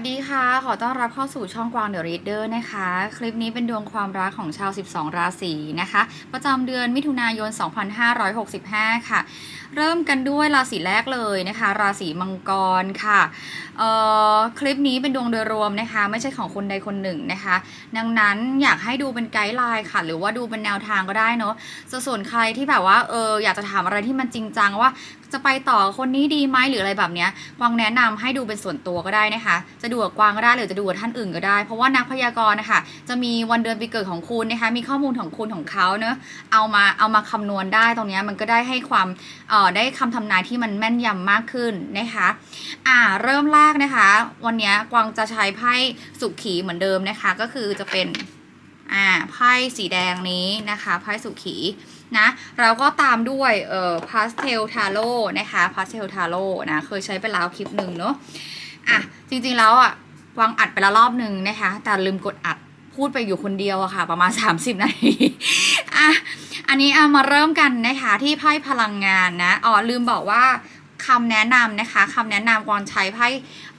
สดีค่ะ ขอต้อนรับเข้าสู่ช่องกวางเดอะรีดเดอร์นะคะ คลิปนี้เป็นดวงความรักของชาว 12 ราศีนะคะ ประจำเดือนมิถุนายน 2565 ค่ะ เริ่มกันด้วยราศีแรกเลยนะคะ ราศีมังกรค่ะเอ่อคลิปนี้เป็นดวงโดยรวมนะคะ ไม่ใช่ของคนใดคนหนึ่งนะคะ ดังนั้นอยากให้ดูเป็นไกด์ไลน์ค่ะ หรือว่าดูเป็นแนวทางก็ได้เนาะส่วนใครที่แบบว่าเอออยากจะถามอะไรที่มันจริงจังว่าจะไปต่อคนนี้ดีไหมหรืออะไรแบบเนี้ยกวางแนะนำให้ดูเป็นส่วนตัวก็ได้นะคะ จะดูกับกวางก็ได้หรือจะดูกับท่านอื่นก็ได้ เพราะว่านักพยากรณ์นะคะจะมีวันเดือนปีเกิดของคุณนะคะมีข้อมูลของคุณของเขาเนอะเอามาเอามาคำนวณได้ตรงนี้มันก็ได้ให้ความเอ่อได้คำทำนายที่มันแม่นยำมากขึ้นนะคะอ่าเริ่มแรกนะคะ วันนี้กวางจะใช้ไพ่สุขีเหมือนเดิมนะคะ ก็คือจะเป็นอ่าไพ่สีแดงนี้นะคะไพ่สุขีนะเราก็ตามด้วยเอ่อพาสเทลทาโร่นะคะพาสเทลทาโร่นะเคยใช้ไปแล้วคลิปหนึ่งเนาะ อะจริงๆแล้วอะวางอัดไปแล้วรอบหนึ่งนะคะ แต่ลืมกดอัดพูดไปอยู่คนเดียวอะค่ะ ประมาณ 30 นาทีอะอันนี้เอามาเริ่มกันนะคะที่ไพ่พลังงานนะอ๋อลืมบอกว่าคำแนะนำนะคะคำแนะนำกวางใช้ไพ่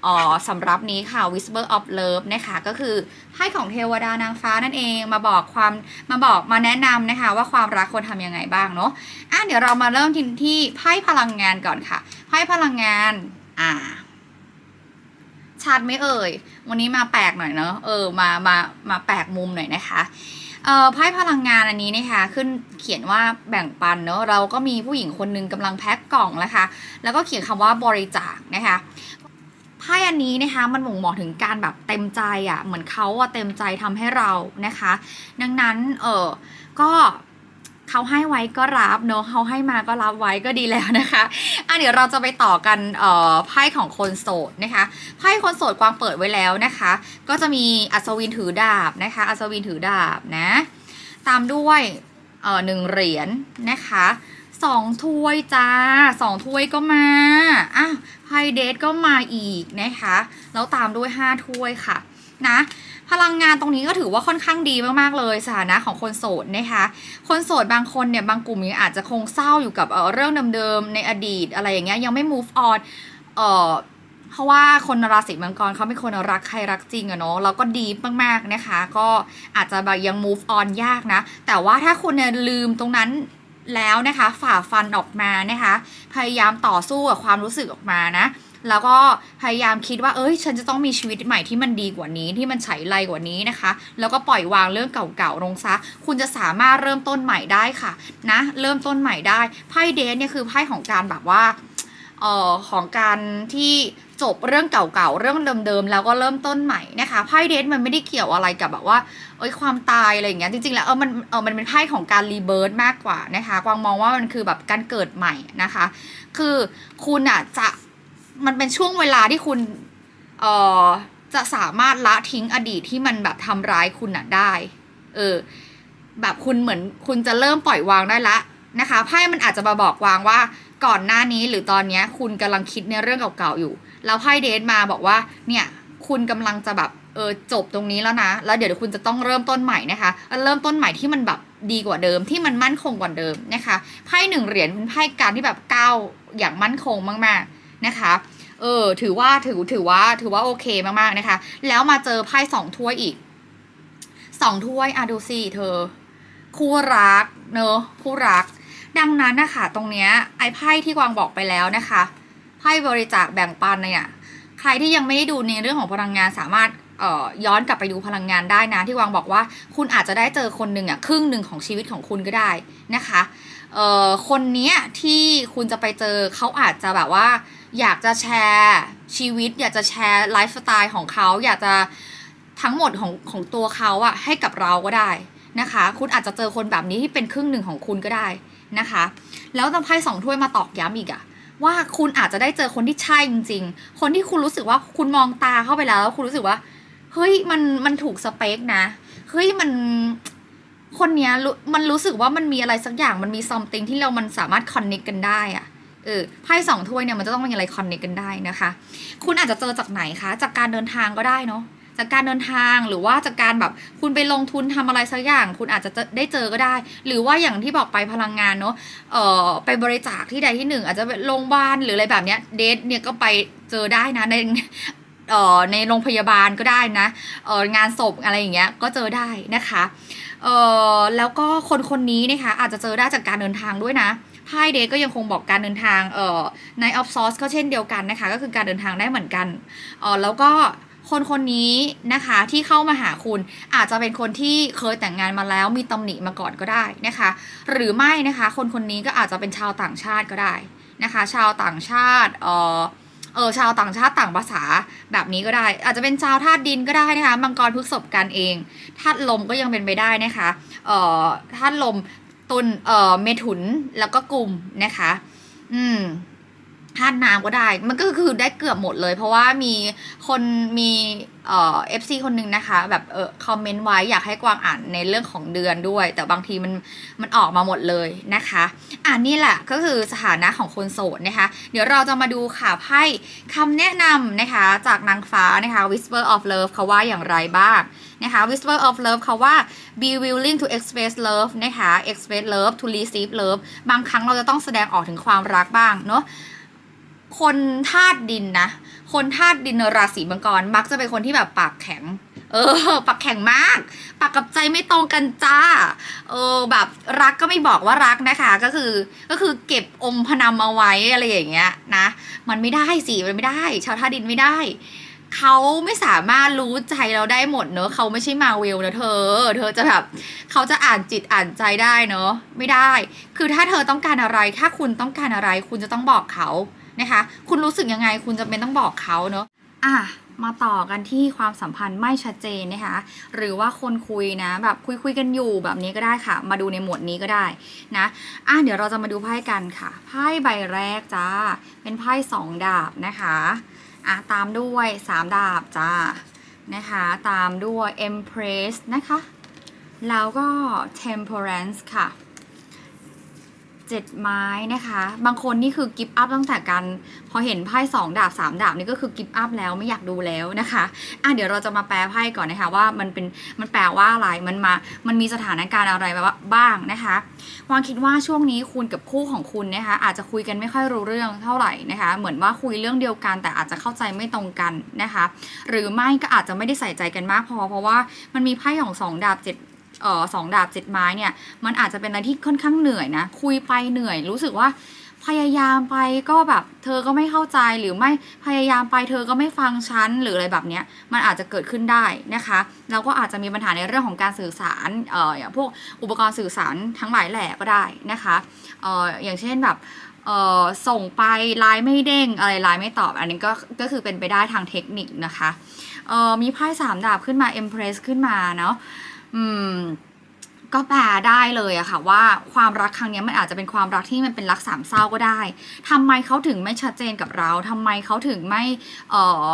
อ๋อสำหรับนี้ค่ะ Whisper of Love นะคะก็คือไพ่ของเทวดานางฟ้านั่นเองมาบอกความมาบอกมาแนะนำนะคะ ว่าความรักควรทำยังไงบ้างเนาะอะเดี๋ยวเรามาเริ่มที่ที่ไพ่พลังงานก่อนค่ะไพ่พลังงานอ่า ชัดไม่เอ่ย วันนี้มาแปลกหน่อยเนอะเออมามามาแปลกมุมหน่อยนะคะเอ่อไพ่พลังงานอันนี้นะคะขึ้นเขียนว่าแบ่งปันเนอะเราก็มีผู้หญิงคนหนึงกำลังแพ็คกล่องนะคะ แล้วก็เขียนคำว่าบริจาคนะคะไพ่อันนี้นะคะมันบ่งบอกถึงการแบบเต็มใจอะ่ะเหมือนเขาอะเต็มใจทำให้เรานะคะ ดังนั้นเออก็ เขาให้ไว้ก็รับเนอะเขาให้มาก็รับไว้ก็ดีแล้วนะคะอะเดี๋ยวเราจะไปต่อกันเอ่อไพ่ของคนโสดนะคะไพ่คนโสดกวางเปิดไว้แล้วนะคะ ก็จะมีอัศวินถือดาบนะคะอัศวินถือดาบนะตามด้วยเอ่อหนึ่งเหรียญนะคะสองถ้วยจ้าสองถ้วยก็มาอะไพ่เดทก็มาอีกนะคะ แล้วตามด้วยห้าถ้วยค่ะ นะ พลังงานตรงนี้ก็ถือว่าค่อนข้างดีมากๆเลยสถานะของคนโสดนะคะ คนโสดบางคนเนี่ยบางกลุ่มนี้อาจจะคงเศร้าอยู่กับเเรื่องเดิมๆในอดีตอะไรอย่างเงี้ยยังไม่ move on เอ่อเพราะว่าคนราศีมังกรเขาเป็นคนรักใครรักจริงอะเนาะแล้วก็ดีมากๆนะคะ ก็อาจจะแบบยัง move on ยากนะ แต่ว่าถ้าคุณเนี่ยลืมตรงนั้นแล้วนะคะ ฝ่าฟันออกมานะคะ พยายามต่อสู้กับความรู้สึกออกมานะ แล้วก็พยายามคิดว่าเอ้ย ฉันจะต้องมีชีวิตใหม่ที่มันดีกว่านี้ที่มันไฉไลกว่านี้นะคะ แล้วก็ปล่อยวางเรื่องเก่าๆลงซะ คุณจะสามารถเริ่มต้นใหม่ได้ค่ะนะ เริ่มต้นใหม่ได้ไพ่เดทเนี่ยคือไพ่ของการแบบว่าเอ่อของการที่จบเรื่องเก่าๆ เรื่องเดิมๆ แล้วก็เริ่มต้นใหม่นะคะ ไพ่เดทมันไม่ได้เกี่ยวอะไรกับแบบว่า เอ้ยความตายอะไรอย่างเงี้ย จริงๆ แล้วเออ มัน เออ มันเป็นไพ่ของการรีเบิร์ตมากกว่านะคะ กวางมองว่ามันคือแบบการเกิดใหม่นะคะ คือคุณอะจะ มันเป็นช่วงเวลาที่คุณเอ่อจะสามารถละทิ้งอดีตที่มันแบบทำร้ายคุณอะได้ เออ แบบคุณเหมือนคุณจะเริ่มปล่อยวางได้ละนะคะไพ่มันอาจจะมาบอกวางว่าก่อนหน้านี้หรือตอนนี้คุณกำลังคิดในเรื่องเก่าๆอยู่ แล้วไพ่เดทมาบอกว่าเนี่ยคุณกำลังจะแบบเออจบตรงนี้แล้วนะ แล้วเดี๋ยวคุณจะต้องเริ่มต้นใหม่นะคะ เริ่มต้นใหม่ที่มันแบบดีกว่าเดิมที่มันมั่นคงกว่าเดิมนะคะไพ่หนึ่งเหรียญเป็นไพ่การที่แบบก้าวอย่างมั่นคงมากๆนะคะ เออ ถือว่าถือถือว่าถือว่าโอเคมากๆนะคะ แล้วมาเจอไพ่สองถ้วยอีกสองถ้วยอะดูสิเธอ คู่รักเนอะคู่รัก ดังนั้นนะคะตรงเนี้ยไอ้ไพ่ที่กวางบอกไปแล้วนะคะไพ่บริจาคแบ่งปันเนี่ยใครที่ยังไม่ได้ดูในเรื่องของพลังงานสามารถเอ่อย้อนกลับไปดูพลังงานได้นะที่วางบอกว่า คุณอาจจะได้เจอคนหนึ่งอะครึ่งหนึ่งของชีวิตของคุณก็ได้นะคะเอ่อคนเนี้ยที่คุณจะไปเจอเขาอาจจะแบบว่า อยากจะแชร์ชีวิต อยากจะแชร์ไลฟ์สไตล์ของเขา อยากจะทั้งหมดของของตัวเขาอะให้กับเราก็ได้นะคะ คุณอาจจะเจอคนแบบนี้ที่เป็นครึ่งหนึ่งของคุณก็ได้นะคะ แล้วตำไพ่สองถ้วยมาตอกย้ำอีกอะว่าคุณอาจจะได้เจอคนที่ใช่จริง ๆ คนที่คุณรู้สึกว่าคุณมองตาเข้าไปแล้ว คุณรู้สึกว่า เฮ้ยมันมันถูกสเปคนะเฮ้ยมันคนเนี้ยมันรู้สึกว่ามันมีอะไรสักอย่างมันมีซัมติงที่เรามันสามารถคอนเน c t กันได้อะ เออไพ่สองถ้วยเนี่ยมันจะต้องมีอะไรคอนเน c t กันได้นะคะ คุณอาจจะเจอจากไหนคะ จากการเดินทางก็ได้เนาะจากการเดินทางหรือว่าจากการแบบคุณไปลงทุนทำอะไรสักอย่าง คุณอาจจะได้เจอก็ได้ หรือว่าอย่างที่บอกไปพลังงานเนาะเอ่อไปบริจาคที่ใดที่หนึ่งอาจจะโรงพยาบาลหรืออะไรแบบเนี้ยเดทเนี่ยก็ไปเจอได้นะในเอ่อในโรงพยาบาลก็ได้นะเอ่องานศพอะไรอย่างเงี้ยก็เจอได้นะคะเอ่อแล้วก็คนคนนี้นะคะอาจจะเจอได้จากการเดินทางด้วยนะ ไพ่เดย์ก็ยังคงบอกการเดินทางเอ่อในออฟซอสก็เช่นเดียวกันนะคะ ก็คือการเดินทางได้เหมือนกันเอ่อแล้วก็คนคนนี้นะคะที่เข้ามาหาคุณอาจจะเป็นคนที่เคยแต่งงานมาแล้วมีตำหนิมาก่อนก็ได้นะคะ หรือไม่นะคะคนคนนี้ก็อาจจะเป็นชาวต่างชาติก็ได้นะคะ ชาวต่างชาติเอ่อเออชาวต่างชาติต่างภาษาแบบนี้ก็ได้ อาจจะเป็นชาวธาตุดินก็ได้นะคะมังกรพฤกษบกันเองธาตุลมก็ยังเป็นไปได้นะคะเอ่อธาตุลม ตุลเอ่อเมถุนแล้วก็กลุ่มนะคะ อืม ธาตุน้ำก็ได้ มันก็คือได้เกือบหมดเลย เพราะว่ามีคนมีเอ่อฟซีคนหนึ่งนะคะ แบบเออคอมเมนต์ไว้อยากให้กวางอ่านในเรื่องของเดือนด้วย แต่บางทีมันมันออกมาหมดเลยนะคะอ่านี่แหละก็คือสถานะของคนโสดนะคะ เดี๋ยวเราจะมาดูค่ะไพ่คำแนะนำนะคะ จากนางฟ้านะคะ Whisper of Love เขาว่าอย่างไรบ้างนะคะ Whisper of Love เขาว่า be willing to express love นะคะ express love to receive love บางครั้งเราจะต้องแสดงออกถึงความรักบ้างเนาะ คนธาตุดินนะ คนธาตุดินราศีมังกรมักจะเป็นคนที่แบบปากแข็ง เออ ปากแข็งมาก ปากกับใจไม่ตรงกันจ้า เออ แบบรักก็ไม่บอกว่ารักนะคะ ก็คือ ก็คือเก็บอมพนำเอาไว้อะไรอย่างเงี้ยนะ มันไม่ได้สิ มันไม่ได้ ชาวธาตุดินไม่ได้เขาไม่สามารถรู้ใจเราได้หมดเนอะเขาไม่ใช่มาเวลนะเธอ เธอจะแบบเขาจะอ่านจิตอ่านใจได้เนอะไม่ได้ คือถ้าเธอต้องการอะไร ถ้าคุณต้องการอะไร คุณจะต้องบอกเขา นะคะ คุณรู้สึกยังไง คุณจะเป็นต้องบอกเขาเนอะอะมาต่อกันที่ความสัมพันธ์ไม่ชัดเจนนะคะ หรือว่าคนคุยนะ แบบคุยคุยกันอยู่แบบนี้ก็ได้ค่ะ มาดูในหมวดนี้ก็ได้นะอะเดี๋ยวเราจะมาดูไพ่กันค่ะ ไพ่ใบแรกจ้า เป็นไพ่สองดาบนะคะอะตามด้วยสามดาบจ้านะคะ ตามด้วย Empress นะคะ แล้วก็ Temperance ค่ะ เจ็ดไม้นะคะ บางคนนี่คือกิฟต์อัพตั้งแต่การพอเห็นไพ่สองดาบสามดาบนี่ก็คือกิฟต์อัพแล้วไม่อยากดูแล้วนะคะอะเดี๋ยวเราจะมาแปลไพ่ก่อนนะคะว่ามันเป็นมันแปลว่าอะไรมันมามันมีสถานการณ์อะไรบ้างนะคะวางคิดว่าช่วงนี้คุณกับคู่ของคุณนะคะอาจจะคุยกันไม่ค่อยรู้เรื่องเท่าไหร่นะคะ เหมือนว่าคุยเรื่องเดียวกัน แต่อาจจะเข้าใจไม่ตรงกันนะคะ หรือไม่ก็อาจจะไม่ได้ใส่ใจกันมากพอ เพราะว่ามันมีไพ่ของสองดาบเจ็ด ออสองดาบเจ็ดไม้เนี่ยมันอาจจะเป็นอะไรที่ค่อนข้างเหนื่อยนะ คุยไปเหนื่อย รู้สึกว่าพยายามไปก็แบบเธอก็ไม่เข้าใจหรือไม่พยายามไปเธอก็ไม่ฟังฉันหรืออะไรแบบเนี้ยมันอาจจะเกิดขึ้นได้นะคะแล้วก็อาจจะมีปัญหาในเรื่องของการสื่อสารเอ่ออย่างพวกอุปกรณ์สื่อสารทั้งหลายแหล่ก็ได้นะคะเอ่ออย่างเช่นแบบเอ่อส่งไปไลน์ไม่เด้งอะไรไลน์ไม่ตอบ อันนี้ก็ก็คือเป็นไปได้ทางเทคนิคนะคะเอ่อมีไพ่สามดาบขึ้นมา Empress ขึ้นมาเนาะ อืม ก็แปลได้เลยอะค่ะว่าความรักครั้งนี้มันอาจจะเป็นความรักที่มันเป็นรักสามเศร้าก็ได้ทำไมเขาถึงไม่ชัดเจนกับเราทำไมเขาถึงไม่เออ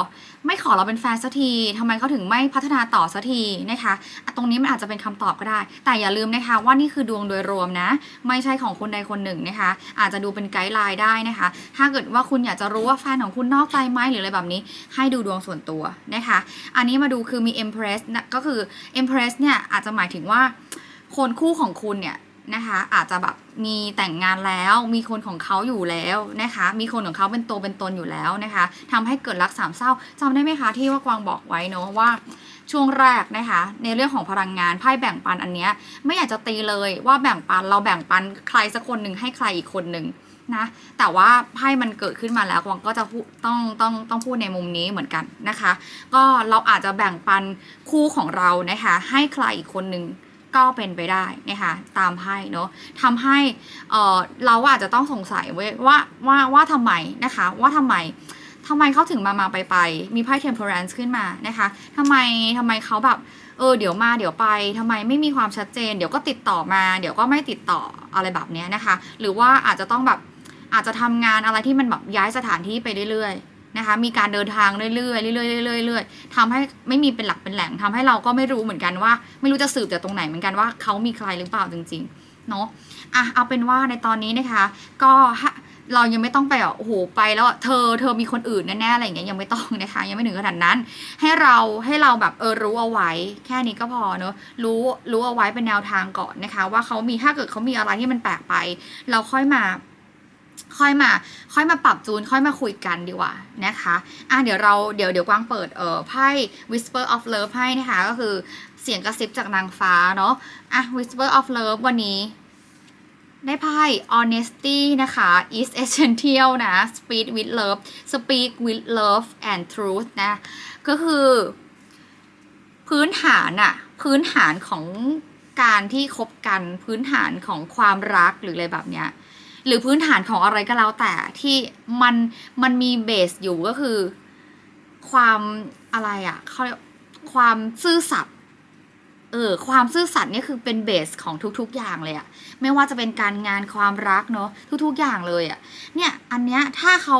ไม่ขอเราเป็นแฟนสักทีทำไมเขาถึงไม่พัฒนาต่อสักทีนะคะตรงนี้มันอาจจะเป็นคำตอบก็ได้ แต่อย่าลืมนะคะว่านี่คือดวงโดยรวมนะ ไม่ใช่ของคนใดคนหนึ่งนะคะ อาจจะดูเป็นไกด์ไลน์ได้นะคะ ถ้าเกิดว่าคุณอยากจะรู้ว่าแฟนของคุณนอกใจไหมหรืออะไรแบบนี้ ให้ดูดวงส่วนตัวนะคะ อันนี้มาดูคือมี Empress นะก็คือ Empress เนี่ยอาจจะหมายถึงว่า คนคู่ของคุณเนี่ยนะคะอาจจะแบบมีแต่งงานแล้ว มีคนของเขาอยู่แล้วนะคะ มีคนของเขาเป็นตัวเป็นตนอยู่แล้วนะคะทำให้เกิดรักสามเศร้าจำได้ไหมคะที่ว่ากวางบอกไว้เนอะว่าช่วงแรกนะคะ ในเรื่องของพลังงานไพ่แบ่งปันอันเนี้ยไม่อยากจะตีเลยว่าแบ่งปันเราแบ่งปันใครสักคนหนึ่งให้ใครอีกคนหนึ่งนะแต่ว่าไพ่มันเกิดขึ้นมาแล้วกวางก็จะต้องต้องต้องพูดในมุมนี้เหมือนกันนะคะ ก็เราอาจจะแบ่งปันคู่ของเรานะคะ ให้ใครอีกคนหนึ่ง ก็เป็นไปได้นะคะตามไพ่เนาะทำให้เเราอาจจะต้องสงสัยเว้ยว่าว่าว่าทำไมนะคะว่าทำไมทำไมเขาถึงมามาไปไปมีไพ่ temperance ขึ้นมานะคะทำไมทำไมเขาแบบเออเดี๋ยวมาเดี๋ยวไปทำไมไม่มีความชัดเจน เดี๋ยวก็ติดต่อมา เดี๋ยวก็ไม่ติดต่ออะไรแบบนี้นะคะ หรือว่าอาจจะต้องแบบอาจจะทำงานอะไรที่มันแบบย้ายสถานที่ไปเรื่อยๆ นะคะ มีการเดินทางเรื่อยๆเรื่อยๆเรื่อยๆเรื่อยๆทำให้ไม่มีเป็นหลักเป็นแหล่งทำให้เราก็ไม่รู้เหมือนกันว่า ไม่รู้จะสืบจากตรงไหนเหมือนกันว่าเขามีใครหรือเปล่าจริง ๆ เนาะอะเอาเป็นว่าในตอนนี้นะคะ ก็เรายังไม่ต้องไปอะโอ้โหไปแล้วเธอเธอมีคนอื่นแน่ๆอะไรอย่างเงี้ยยังไม่ต้องนะคะยังไม่ถึงขนาดนั้น ให้เราให้เราแบบเออรู้เอาไว้ แค่นี้ก็พอเนอะรู้รู้เอาไว้เป็นแนวทางก่อนนะคะ ว่าเขามีถ้าเกิดเขามีอะไรที่มันแปลกไป เราค่อยมา ค่อยมา ค่อยมาปรับจูน ค่อยมาคุยกันดีกว่านะคะอะเดี๋ยวเราเดี๋ยวเดี๋ยวกวางเปิดเอ่อไพ่ Whisper of Love ให้นะคะก็คือเสียงกระซิบจากนางฟ้าเนาะอะ Whisper of Love วันนี้ได้ไพ่ honesty นะคะ is essential นะ speak with love speak with love and truth นะ ก็คือ พื้นฐานอะพื้นฐานของการที่คบกันพื้นฐานของความรักหรืออะไรแบบเนี้ย หรือพื้นฐานของอะไรก็แล้วแต่ที่มันมันมีเบสอยู่ก็คือ ความอะไรอะ่ะเขาความซื่อสัตย์เออความซื่อสัตย์นี่คือเป็นเบสของทุก ๆ อย่างเลยอะไม่ว่าจะเป็นการงานความรักเนาะทุกๆ อย่างเลยอะเนี่ยอันเนี้ยถ้าเขา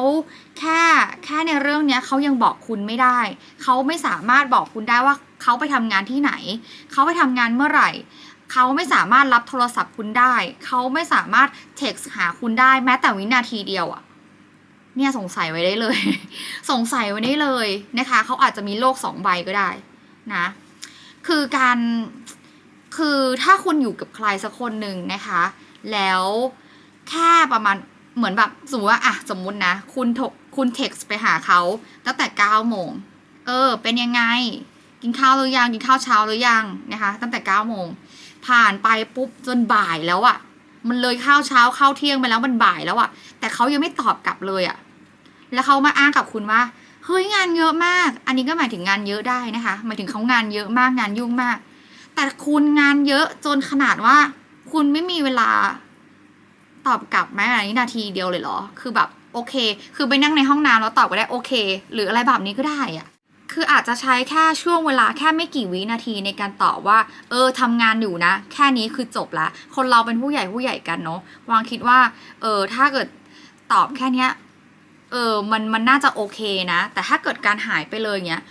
แค่แค่ในเรื่องเนี้ยเขายังบอกคุณไม่ได้ เขาไม่สามารถบอกคุณได้ว่าเขาไปทำงานที่ไหน เขาไปทำงานเมื่อไหร่ เขาไม่สามารถรับโทรศัพท์คุณได้ เขาไม่สามารถเท็กซ์หาคุณได้แม้แต่วินาทีเดียวอะเนี่ยสงสัยไว้ได้เลย สงสัยไว้ได้เลยนะคะ เขาอาจจะมีโลกสองใบก็ได้นะ คือการคือถ้าคุณอยู่กับใครสักคนหนึ่งนะคะ แล้วแค่ประมาณเหมือนแบบสมมติว่าอะสมมุตินะ คุณคุณเท็กซ์ไปหาเขาตั้งแต่เก้าโมงเออ เป็นยังไง กินข้าวหรือยัง กินข้าวเช้าหรือยังนะคะ ตั้งแต่เก้าโมง ผ่านไปปุ๊บจนบ่ายแล้วอะ่ะ มันเลยข้าวเช้าข้าวเที่ยงไปแล้วมันบ่ายแล้วอะ่ะ แต่เขายังไม่ตอบกลับเลยอะ่ะ แล้วเขามาอ้างกับคุณว่าเฮ้ยงานเยอะมาก อันนี้ก็หมายถึงงานเยอะได้นะคะ หมายถึงเขางานเยอะมากงานยุ่งมาก แต่คุณงานเยอะจนขนาดว่า คุณไม่มีเวลาตอบกลับแม้แต่นาทีเดียวเลยเหรอ คือแบบโอเค คือไปนั่งในห้องน้ำแล้วตอบก็ได้โอเค หรืออะไรแบบนี้ก็ได้อะ คืออาจจะใช้แค่ช่วงเวลาแค่ไม่กี่วินาทีในการตอบว่า เออทำงานอยู่นะ แค่นี้คือจบละ คนเราเป็นผู้ใหญ่ผู้ใหญ่กันเนาะวางคิดว่า เออถ้าเกิดตอบแค่เนี้ยเออมันมันน่าจะโอเคนะ แต่ถ้าเกิดการหายไปเลยเงี้ย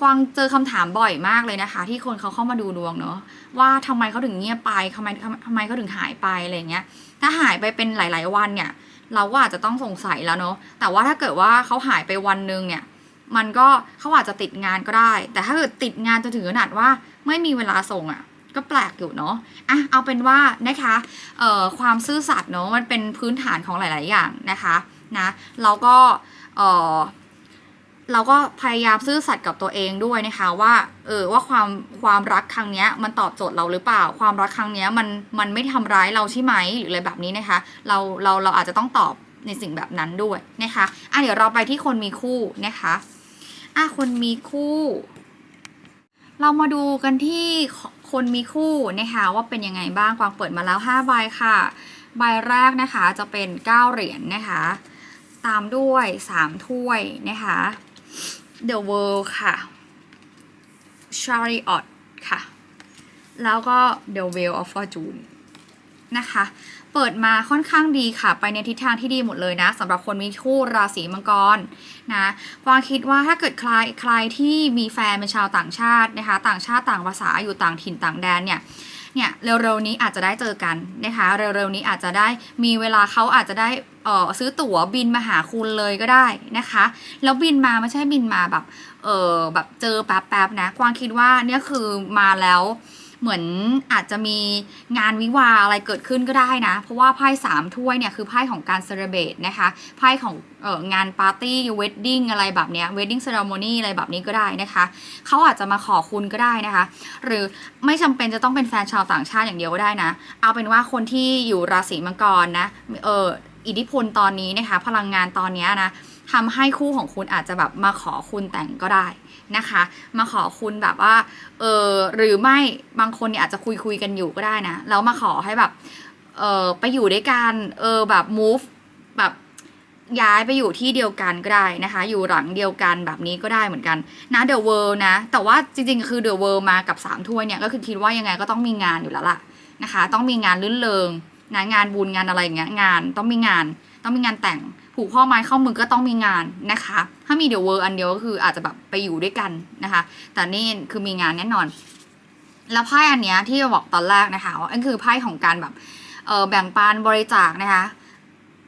กวางเจอคำถามบ่อยมากเลยนะคะ ที่คนเขาเข้ามาดูดวงเนาะว่าทำไมเขาถึงเงียบไปทำไมทำไมเขาถึงหายไปอะไรเงี้ย ถ้าหายไปเป็นหลาย ๆ วันเนี่ย เราก็อาจจะต้องสงสัยแล้วเนาะแต่ว่าถ้าเกิดว่าเขาหายไปวันนึงเนี่ย มันก็เขาอาจจะติดงานก็ได้ แต่ถ้าเกิดติดงานจนถึงขนาดว่าไม่มีเวลาส่งอะ่ะ ก็แปลกอยู่เนาะอะเอาเป็นว่านะคะเอ่อความซื่อสัตย์เนาะมันเป็นพื้นฐานของหลาย ๆ อย่างนะคะนะแล้วก็เอ่อเราก็พยายามซื่อสัตย์กับตัวเองด้วยนะคะ ว่าเออว่าความความรักครั้งเนี้ยมันตอบโจทย์เราหรือเปล่า ความรักครั้งเนี้ยมันมันไม่ทำร้ายเราใช่ไหมหรืออะไรแบบนี้นะคะ เราเราเราอาจจะต้องตอบในสิ่งแบบนั้นด้วยนะคะอะเดี๋ยวเราไปที่คนมีคู่นะคะ อะคนมีคู่ เรามาดูกันที่คนมีคู่นะคะว่าเป็นยังไงบ้างกวางเปิดมาแล้ว5ใบค่ะ ใบแรกนะคะจะเป็น 9 เหรียญนนะคะ ตามด้วย 3 ถ้วยนะคะ The World ค่ะ Chariot ค่ะ แล้วก็ The Wheel of Fortune นะคะ เปิดมาค่อนข้างดีค่ะ ไปในทิศทางที่ดีหมดเลยนะสำหรับคนมีคู่ราศีมังกรนะกวางคิดว่าถ้าเกิดใครใครที่มีแฟนเป็นชาวต่างชาตินะคะ ต่างชาติต่างภาษาอยู่ต่างถิ่นต่างแดนเนี่ยเนี่ยเร็วๆนี้อาจจะได้เจอกันนะคะ เร็วๆนี้อาจจะได้มีเวลาเขาอาจจะได้เออซื้อตั๋วบินมาหาคุณเลยก็ได้นะคะ แล้วบินมาไม่ใช่บินมาแบบเออแบบเจอแป๊บๆนะกวางคิดว่าเนี่ยคือมาแล้ว เหมือนอาจจะมีงานวิวาอะไรเกิดขึ้นก็ได้นะ เพราะว่าไพ่สามถ้วยเนี่ยคือไพ่ของการเซเลบตนะคะไพ่ของเอองานปาร์ตี้เวดดิ้งอะไรแบบเนี้ยเวดดิ้งเซ r ร m ม n y อะไรแบบนี้ก็ได้นะคะเขาอาจจะมาขอคุณก็ได้นะคะ หรือไม่จำเป็นจะต้องเป็นแฟนชาวต่างชาติอย่างเดียวก็ได้นะ เอาเป็นว่าคนที่อยู่ราศีมังกรนะเอออิทธิพลตอนนี้นะคะ พลังงานตอนนี้นะทำให้คู่ของคุณอาจจะแบบมาขอคุณแต่งก็ได้ นะคะ มาขอคุณแบบว่าเออหรือไม่บางคนเนี่ยอาจจะคุยคุยกันอยู่ก็ได้นะแล้วมาขอให้แบบเออไปอยู่ด้วยกันเออแบบ move แบบย้ายไปอยู่ที่เดียวกันก็ได้นะคะ อยู่หลังเดียวกันแบบนี้ก็ได้เหมือนกันนะเดอะเวิลนะ แต่ว่าจริงๆ คือเดอะเวิลมากับ 3 ถ้วยเนี่ยก็คือคิดว่ายังไงก็ต้องมีงานอยู่แล้วล่ะนะคะ ต้องมีงานลื่นเริงนะงานบุญงานอะไรอย่างเงี้ยงานต้องมีงาน ต้องมีงานแต่ง ผูกข้อไม้ข้อมือก็ต้องมีงานนะคะ ถ้ามีเดอะเวิลอันเดียวก็คืออาจจะแบบไปอยู่ด้วยกันนะคะ แต่นี่คือมีงานแน่นอน แล้วไพ่อันเนี้ยที่บอกตอนแรกนะคะว่าอันคือไพ่ของการแบบแบ่งปันบริจาคนะคะ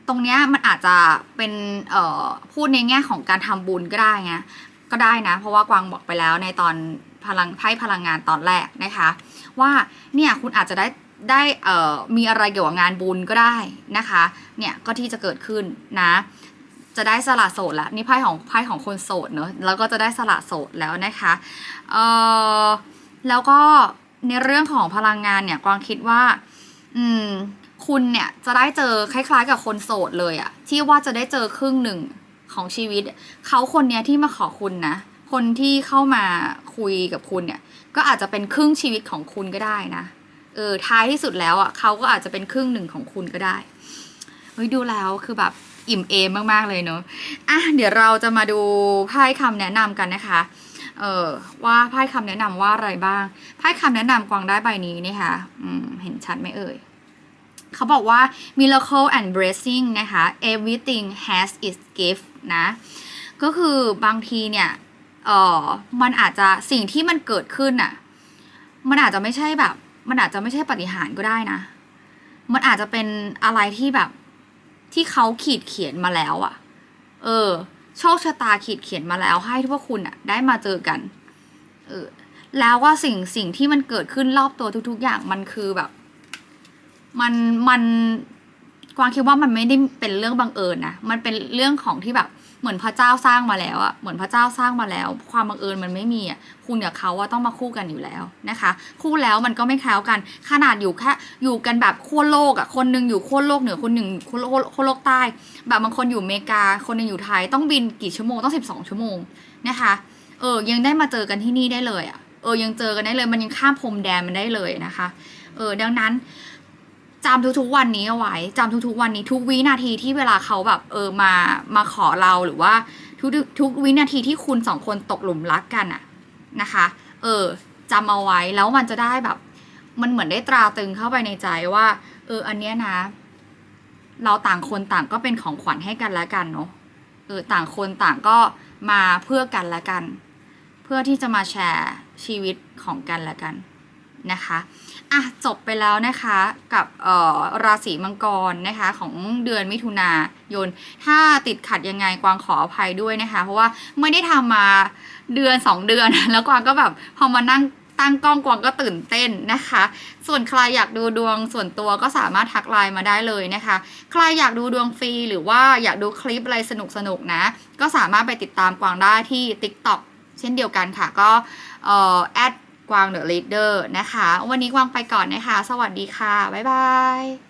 ตรงเนี้ยมันอาจจะเป็นพูดในแง่ของการทำบุญก็ได้ไงก็ได้นะ เพราะว่ากวางบอกไปแล้วในตอนพลังไพ่พลังงานตอนแรกนะคะ ว่าเนี่ยคุณอาจจะได้ ได้เอ่อมีอะไรเกี่ยวกับงานบุญก็ได้นะคะ เนี่ยก็ที่จะเกิดขึ้นนะ จะได้สละโสดแล้วนี่ไพ่ของไพ่ของคนโสดเนอะแล้วก็จะได้สละโสดแล้วนะคะเอ่อแล้วก็ในเรื่องของพลังงานเนี่ยกวางคิดว่า อืม คุณเนี่ยจะได้เจอคล้าย ๆ กับคนโสดเลยอะที่ว่าจะได้เจอครึ่งหนึ่งของชีวิต เขาคนเนี้ยที่มาขอคุณนะคนที่เข้ามาคุยกับคุณเนี่ย ก็อาจจะเป็นครึ่งชีวิตของคุณก็ได้นะ เออท้ายที่สุดแล้วอะเขาก็อาจจะเป็นครึ่งหนึ่งของคุณก็ได้เฮ้ยดูแล้วคือแบบอิ่มเอมมาก ๆ เลยเนอะอะเดี๋ยวเราจะมาดูไพ่คำแนะนำกันนะคะ เออว่าไพ่คำแนะนำว่าอะไรบ้างไพ่คำแนะนำกวางได้ใบนี้นี่ค่ะอืมเห็นชัดไหมเอ่ยเขาบอกว่า miracle and blessing นะคะ everything has its gift นะ ก็คือบางทีเนี่ย เออมันอาจจะสิ่งที่มันเกิดขึ้นน่ะ มันอาจจะไม่ใช่แบบ มันอาจจะไม่ใช่ปฏิหารก็ได้นะ มันอาจจะเป็นอะไรที่แบบ ที่เขาขีดเขียนมาแล้วอะ่ะ เออ โชคชะตาขีดเขียนมาแล้ว ให้พวกคุณอะ่ะ ได้มาเจอกัน เออ แล้วว่าสิ่งสิ่งที่มันเกิดขึ้นรอบตัวทุก ๆ อย่างมันคือแบบ มันมันกวางคิดว่ามันไม่ได้เป็นเรื่องบังเอิญนะ มันเป็นเรื่องของที่แบบ เหมือนพระเจ้าสร้างมาแล้วอะเหมือนพระเจ้าสร้างมาแล้ว ความบังเอิญมันไม่มีอะคุณกับเขาว่าต้องมาคู่กันอยู่แล้วนะคะ คู่แล้วมันก็ไม่แคล้วกัน ขนาดอยู่แค่อยู่กันแบบขั้วโลกอะคนหนึ่งอยู่ขั้วโลกเหนือคนหนึ่งขั้วโลกขั้วโลกใต้ แบบบางคนอยู่อเมริกา คนหนึ่งอยู่ไทยต้องบินกี่ชั่วโมงต้องสิบสองชั่วโมงนะคะ เออยังได้มาเจอกันที่นี่ได้เลยอะเออยังเจอกันได้เลย มันยังข้ามพรมแดนมันได้เลยนะคะ เออดังนั้น จำทุกๆวันนี้เอาไว้จำทุกๆวันนี้ทุกวินาทีที่เวลาเขาแบบเออมามาขอเราหรือว่าทุกทุกวินาทีที่คุณสองคนตกหลุมรักกันอะนะคะ เออจำเอาไว้แล้วมันจะได้แบบ มันเหมือนได้ตราตรึงเข้าไปในใจว่า เออ อันเนี้ยนะ เราต่างคนต่างก็เป็นของขวัญให้กันและกันเนาะเออต่างคนต่างก็มาเพื่อกันและกัน เพื่อที่จะมาแชร์ชีวิตของกันและกันนะคะ อะจบไปแล้วนะคะกับราศีมังกรนะคะของเดือนมิถุนายน ถ้าติดขัดยังไงกวางขออภัยด้วยนะคะ เพราะว่าไม่ได้ทำมาเดือน 2 เดือน แล้วกวางก็แบบพอมานั่งตั้งกล้องกวางก็ตื่นเต้นนะคะ ส่วนใครอยากดูดวงส่วนตัวก็สามารถทักไลน์มาได้เลยนะคะ ใครอยากดูดวงฟรีหรือว่าอยากดูคลิปอะไรสนุกๆนะ ก็สามารถไปติดตามกวางได้ที่ TikTok เช่นเดียวกันค่ะก็เอ่อแอด กวางเดอะลีดเดอร์นะคะ วันนี้กวางไปก่อนนะคะ สวัสดีค่ะ บ๊ายบาย